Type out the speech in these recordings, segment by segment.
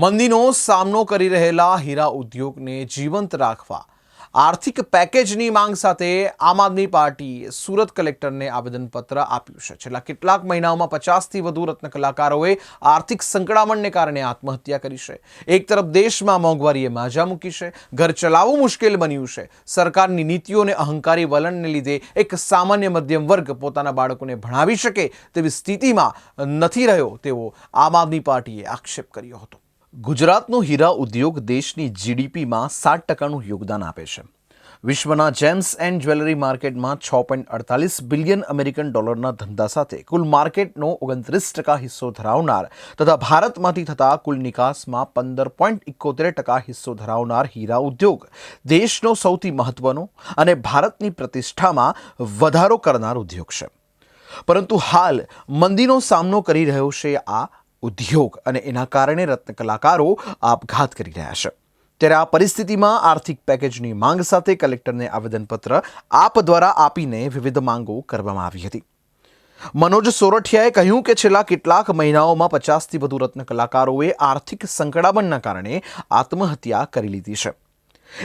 મંદીનો સામનો કરી રહેલા હીરા ઉદ્યોગને જીવંત રાખવા, આર્થિક પેકેજની માંગ સાથે આમ આદમી પાર્ટીએ સુરત કલેક્ટરને આવેદનપત્ર આપ્યું છે. છેલ્લા કેટલાક મહિનાઓમાં પચાસથી વધુ રત્ન કલાકારોએ આર્થિક સંકળામણને કારણે આત્મહત્યા કરી છે. એક તરફ દેશમાં મોંઘવારીએ માજા મૂકી છે. ઘર ચલાવવું મુશ્કેલ બન્યું છે. સરકારની નીતિઓને અહંકારી વલણને લીધે એક સામાન્ય મધ્યમ વર્ગ પોતાના બાળકોને ભણાવી શકે તેવી સ્થિતિમાં નથી રહ્યો તેવો આમ આદમી પાર્ટીએ આક્ષેપ કર્યો હતો. ગુજરાતનો હીરા ઉદ્યોગ દેશની જીડીપીમાં સાત ટકાનું યોગદાન આપે છે. વિશ્વના જેમ્સ એન્ડ જ્વેલરી માર્કેટમાં છ પોઈન્ટ અડતાલીસ બિલિયન અમેરિકન ડોલરના ધંધા સાથે કુલ માર્કેટનો ઓગણત્રીસ ટકા હિસ્સો ધરાવનાર તથા ભારતમાંથી થતા કુલ નિકાસમાં પંદર પોઈન્ટ ઇકોતેર ટકા હિસ્સો ધરાવનાર હીરા ઉદ્યોગ દેશનો સૌથી મહત્વનો અને ભારતની પ્રતિષ્ઠામાં વધારો કરનાર ઉદ્યોગ છે. પરંતુ હાલ મંદીનો સામનો કરી રહ્યો છે આ ઉદ્યોગ અને એના કારણે રત્ન કલાકારો આપઘાત કરી રહ્યા છે. ત્યારે આ પરિસ્થિતિમાં આર્થિક પેકેજની માંગ સાથે કલેક્ટરને આવેદનપત્ર આપ દ્વારા આપીને વિવિધ માંગો કરવામાં આવી હતી. મનોજ સોરઠિયાએ કહ્યું કે છેલ્લા કેટલાક મહિનાઓમાં પચાસથી વધુ રત્ન કલાકારોએ આર્થિક સંકડામણના કારણે આત્મહત્યા કરી લીધી છે.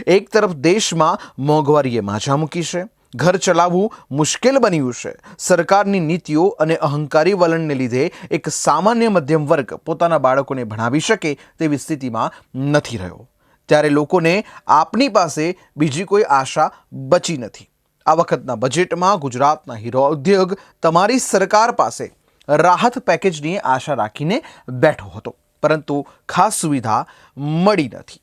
એક તરફ દેશમાં મોંઘવારીએ માજા મૂકી છે ઘર ચલાવવું મુશ્કેલ બન્યું છે. સરકારની નીતિઓ અને અહંકારી વલણને લીધે એક સામાન્ય મધ્યમ વર્ગ પોતાના બાળકોને ભણાવી શકે તેવી સ્થિતિમાં નથી રહ્યો. ત્યારે લોકોને આપની પાસે બીજી કોઈ આશા બચી નથી. આ વખતના બજેટમાં ગુજરાતના હીરો ઉદ્યોગ તમારી સરકાર પાસે રાહત પેકેજની આશા રાખીને બેઠો હતો. પરંતુ ખાસ સુવિધા મળી નથી.